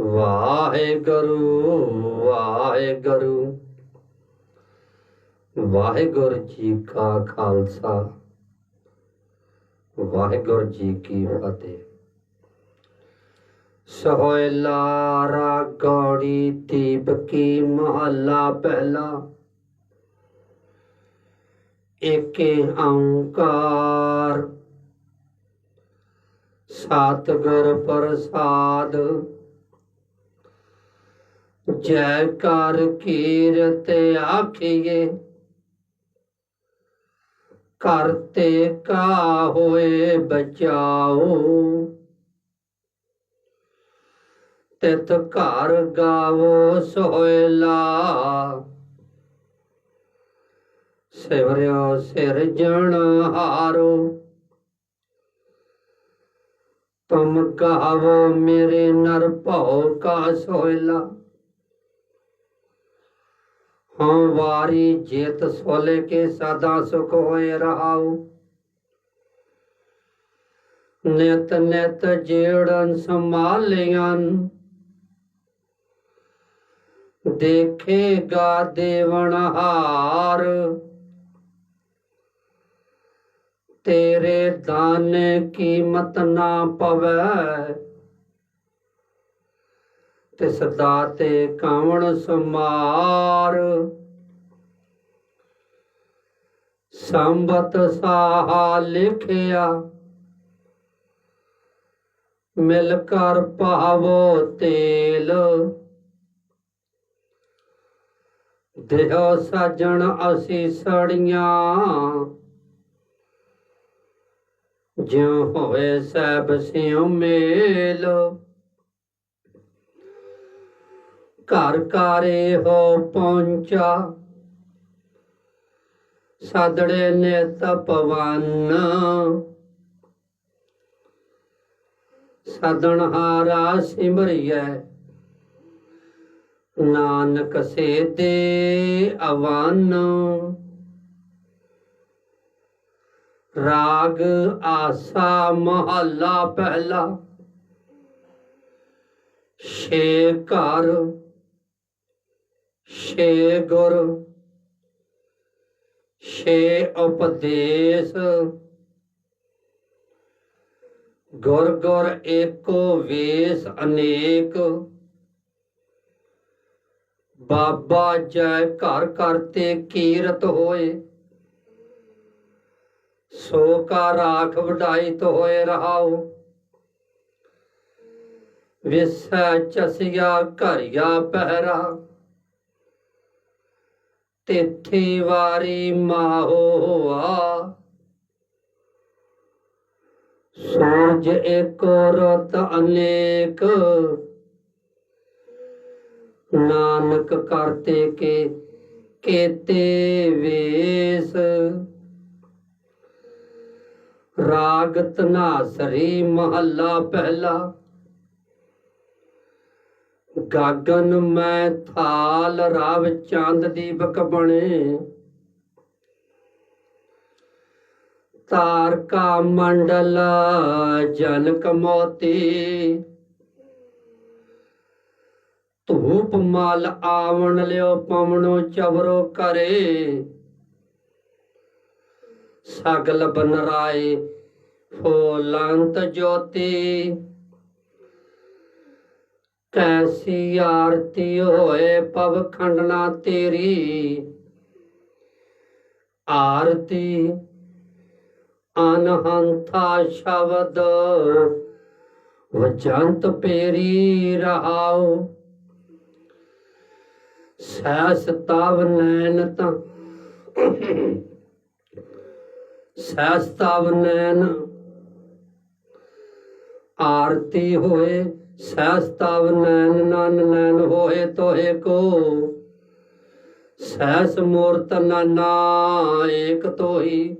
ਵਾਹਿਗੁਰੂ ਵਾਹਿਗੁਰੂ। ਵਾਹਿਗੁਰੂ ਜੀ ਕਾ ਖਾਲਸਾ। ਵਾਹਿਗੁਰੂ ਜੀ ਕੀ ਫਤਿਹ। ਸੋਹਿਲਾ ਰਾਗੜੀ ਦੀਪ ਕੀ ਮਹੱਲਾ ਪਹਿਲਾ। ਏਕੇ ਓੰਕਾਰ। ਸਤਿਗੁਰ ਪ੍ਰਸਾਦ। ਜੈ ਕਰ ਕੀਰਤ ਆਖੀਏ ਕਰਤੇ ਕਾ ਹੋਏ ਬਚਾਓ। ਤਿਤ ਘਰ ਗਾਵੋ ਸੋਇਲਾ ਸਿਵਰਿਓ ਸਿਰ ਜਣ ਹਾਰੋ। ਤੁਮ ਕਹਾਵੋ ਮੇਰੇ ਨਰ ਭਉ ਕਾ ਸੋਇਲਾ ਹਾਂ ਵਾਰੀ ਜੇਤ ਸੋਲੇ ਕੇ ਸਦਾ ਸੁਖ ਹੋਏ ਰਹਾਉ। ਨਿਤ ਨਿਤ ਜੇੜਨ ਸੰਭਾਲਿਆਂ ਦੇਖੇਗਾ ਦੇਵਨ ਹਾਰ। ਤੇਰੇ ਦਾਨ ਕੀਮਤ ਨਾ ਪਵੈ। ਸਦਾ ਤੇ ਕਾਵਣ ਸਮਾਰ ਸੰਬਤ ਸਾਹਾ ਲਿਖਿਆ, ਮਿਲ ਕਰ ਪਾਵੋ ਤੇਲ। ਦੇਹ ਸਾਜਣ ਅਸੀਂ ਸੜੀਆਂ, ਜਿਉ ਹੋਵੇ ਸਭ ਸਿਉ ਮੇਲ। ਘਰ ਕਾਰੇ ਹੋ ਪਹੁੰਚਾ। ਸਾਦੜੇ ਨੇ ਤਪਵਨ ਸਦਣ ਹਾਰਾ ਸਿਮਰਿਐ। ਨਾਨਕ ਸੇ ਦੇ ਅਵਨ। ਰਾਗ ਆਸਾ ਮਹੱਲਾ ਪਹਿਲਾ। ਛੇ ਘਰ ਛੇ ਗੁਰ, ਛੇ ਉਪਦੇਸ਼। ਗੁਰ ਗੁਰ ਏਕੋ ਵੇਸ ਅਨੇਕ। ਬਾਬਾ ਜੈ ਘਰ ਘਰ ਤੇ ਕੀਰਤ ਹੋਏ। ਸੋ ਕਾ ਰਾਖ ਵਡਾਈ ਤੋ ਹੋਏ ਰਹਾਉ। ਵਿਸੈ ਚਸਿਆ ਘਰਿਆ ਪਹਿਰਾ। ਤਿੱਥੀ ਵਾਰੀ ਮਾਹੋਆ ਸੂਰਜ ਏਕੋ ਰਤ ਅਨੇਕ, ਨਾਨਕ ਕਰਤੇ ਕੇ ਕੇਤੇ ਵੇਸ। ਰਾਗ ਤਨਾਸਰੀ ਮਹੱਲਾ ਪਹਿਲਾ ਗਾਗਨ ਮੈਂ ਥਾਲ ਰਵ ਚੰਦ ਦੀਪਕ ਬਣੇ। ਤਾਰਕਾ ਮੰਡਲ ਜਨਕ ਮੋਤੀ। ਧੂਪ ਮਲ ਆਵਣ ਲਿਓ ਪਵਣੋ ਚਵਰੋ ਕਰੇ। ਸਗਲ ਬਨਰਾਏ ਫੋਲੰਤ ਜੋਤੀ। ਕੈਸੀ ਆਰਤੀ ਹੋਏ ਪਵ ਖੰਡਨਾ ਤੇਰੀ। ਆਰਤੀ ਅਨਹੰਥਾ ਸ਼ਬਦ ਵਜੰਤ ਪੇਰੀ ਰਹਾਉ। ਸੈਸ ਤਵ ਨੈਣ ਤਾਂ ਸੈਸ ਤਵ ਨੈਣ ਆਰਤੀ ਹੋਏ ਸਹਿਸ ਤਵ ਨੈਣ ਨਨ ਨੈਨ ਹੋਏ ਤੋਏ ਕੋ। ਸਹਿਸ ਮੂਰਤ ਨਾਨਾ ਏਕ ਤੋਈ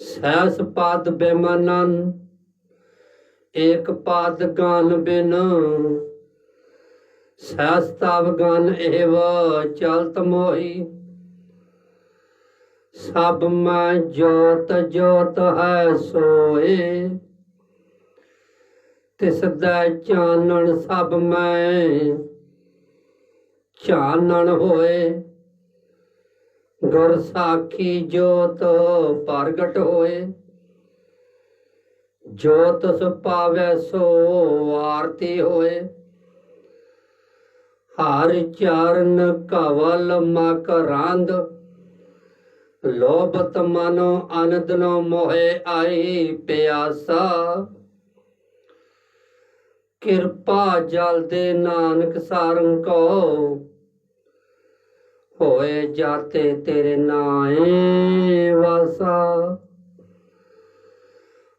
ਸਹਿਸ ਪਦ ਬੇਮਨਨ ਏਕ ਪਦ ਗਾਨ ਬਿਨ। ਸਹਿਸ ਗਾਨ ਏਵ ਚਲਤ ਮੋਹੀ। ਸਭ ਮੈਂ ਜੋਤ ਜੋਤ ਹੈ ਸੋਏ ਤਿਸ ਦਾ ਚਾਨਣ ਸਭ ਮੈਂ ਚਾਨਣ ਹੋਏ। ਗੁਰ ਸਾਖੀ ਜੋਤ ਪ੍ਰਗਟ ਹੋਏ। ਜੋਤ ਸੁਪਾਵੈ ਸੋ ਆਰਤੀ ਹੋਏ। ਹਰ ਚਰਨ ਕਵਲ ਮਕਰੰਦ ਲੋਭਤ ਮਨੋ ਅਨੰਦ ਨੋ ਮੋਹੇ ਆਈ ਪਿਆਸਾ। ਕਿਰਪਾ ਜਲ ਦੇ ਨਾਨਕ ਸਾਰੰ ਕੋ। ਹੋਏ ਜਾਤੇ ਤੇਰੇ ਨਾਏ ਵਾਸਾ।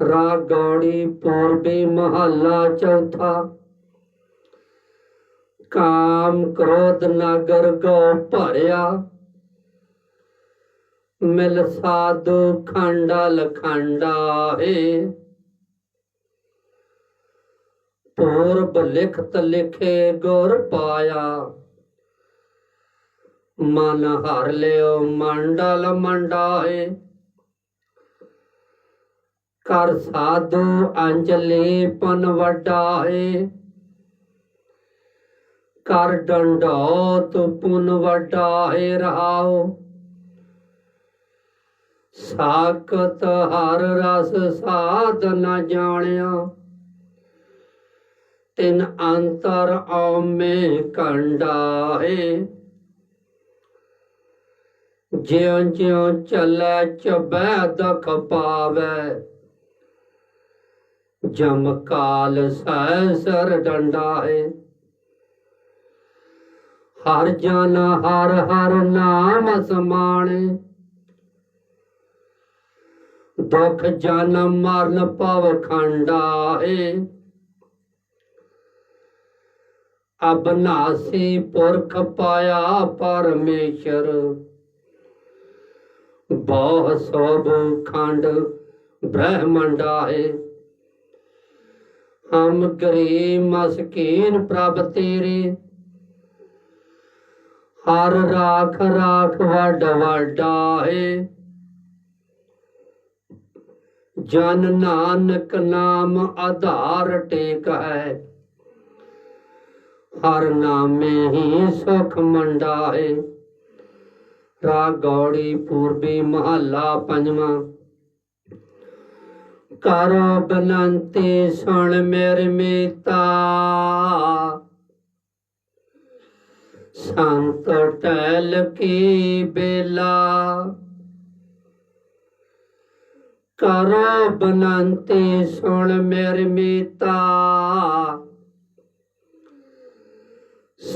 ਰਾਗ ਗੌੜੀ ਪੂਰਬੀ ਮਹੱਲਾ ਚੌਥਾ। ਕਾਮ ਕ੍ਰੋਧ ਨਗਰ ਗੋ ਭਰਿਆ। ਮਿਲ ਸਾਧੂ ਖੰਡਾ ਲਖੰਡਾ ਹੈ। ਪੂਰਬ ਲਿਖਤ ਲਿਖੇ ਗੁਰ ਪਾਇਆ। ਮਨ ਹਰ ਲਿਓ ਮੰਡਲ ਮੰਡਾਏ। ਕਰ ਸਾਧੂ ਅੰਜਲੀ ਪਨ ਵਡਾਏ। ਕਰ ਡੰਡੋਤ ਪੁਨ ਵਡਾਏ ਰਹਾਓ। ਸਾਖਤ ਹਰ ਰਸ ਸਾਧ ਨ ਜਾਣਿਆ। ਤਿਨ ਅੰਤਰ ਆਮੇ ਕੰਡਾ ਹੈ ਜਿਉਂ ਜਿਉਂ ਚੱਲੈ ਚਬੈ ਦਖ ਪਾਵੈ। ਜਮ ਕਾਲ ਸੈ ਸਰ ਡੰਡਾ ਹੈ ਹਰ ਜਨ ਹਰ ਹਰ ਨਾਮ ਸਮਾਣੇ। ਦੁਖ ਜਨ ਮਰਨ ਭਵ ਖੰਡਾ ਹੈ ਅਬਨਾਸੀ ਪੁਰਖ ਪਾਇਆ ਪਰਮੇਸ਼ਰ। ਬਹੁ ਸੋਭ ਖੰਡ ਬ੍ਰਹਮੰਡਾ ਹੈ ਹਮ ਗਰੀਬ ਮਸਕੀਨ ਪ੍ਰਭ ਤੇਰੇ। ਹਰ ਰਾਖ ਰਾਖ ਵੱਡ ਵੱਡਾ ਹੈ ਜਨ ਨਾਨਕ ਨਾਮ ਆਧਾਰ ਟੇਕ ਹੈ। ਹਰ ਨਾਮੇ ਹੀ ਸੁਖ ਮੰਡਾਏ। ਰਾਗ ਗੌੜੀ ਪੂਰਬੀ ਮਹੱਲਾ ਪੰਜਵਾਂ। ਕਰੋ ਬਨੰਤੀ ਸੁਣ ਮੇਰੇ ਮੀਤਾ। ਸੰਤ ਟਹਿਲ ਕੀ ਬੇਲਾ। ਕਰੋ ਬਨੰਤੀ ਸੁਣ ਮੇਰੇ ਮੀਤਾ।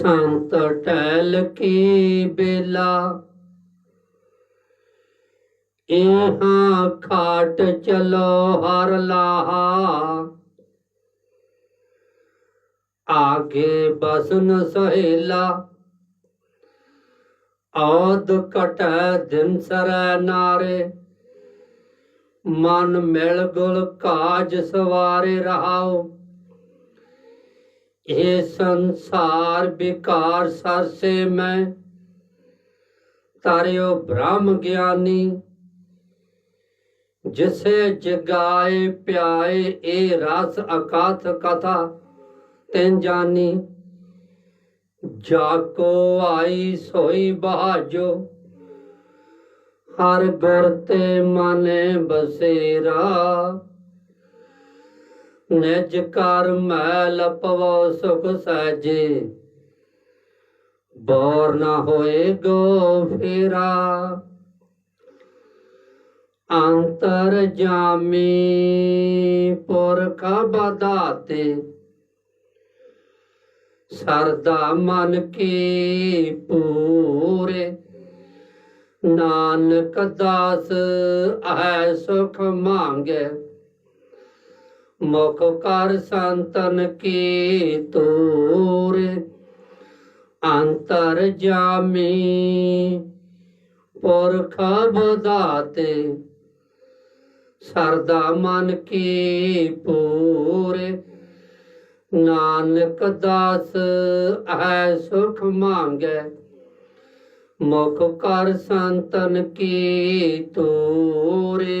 ਸੰਤ ਟਹਿਲ ਕੀ ਬੇਲਾ। ਇਹਾਂ ਖਾਟ ਚਲੋ ਹਰ ਲਾਹਾ। ਆਗੇ ਬਸਨ ਸਹੇਲਾ। ਔਦ ਕਟੈ ਦਿਨ ਸਰੈ ਨਾਰੇ। ਮਨ ਮਿਲ ਗੁਲ ਕਾਜ ਸਵਾਰੇ ਰਹਾਓ। ਇਹ ਸੰਸਾਰ ਵਿਕਾਰ ਸਰਸੇ ਮੈਂ। ਤਾਰਿਓ ਬ੍ਰਹਮ ਗਿਆਨੀ, ਜਿਸੇ ਜਗਾਏ ਪਿਆਏ ਇਹ ਰਸ ਅਕਾਥ ਕਥਾ ਤੈਨ ਜਾਨੀ। ਜਾ ਆਈ ਸੋਈ ਬਹਾਜੋ, ਹਰ ਗੁਰ ਤੇ ਮਨੇ ਬਸੇਰਾ। ਨਿਜ ਕਰ ਮੈਲ ਪਵੋ ਸੁਖ ਸਾਜੇ ਬੋਰ ਨਾ ਹੋਏ ਗੋ ਫੇਰਾ। ਅੰਤਰ ਜਾਮੀ ਪੁਰਖ ਬਦਾਤੇ। ਸਰਦਾ ਮਨ ਕੀ ਪੂਰੇ। ਨਾਨਕ ਦਾਸ ਹੈ ਸੁਖ ਮੰਗੇ। ਮੁਖ ਕਰ ਸੰਤਨ ਕੀ ਤੂਰ, ਅੰਤਰ ਜਾਮੀ, ਪੁਰਖ ਬਦਾਤੇ ਸਰਦਾ ਮਨ ਕੀ ਪੂਰੇ, ਨਾਨਕ ਦਾਸ ਹੈ ਸੁਖ ਮੰਗੈ, ਮੁਖ ਕਰ ਸੰਤਨ ਕੀ ਤੋਰੇ।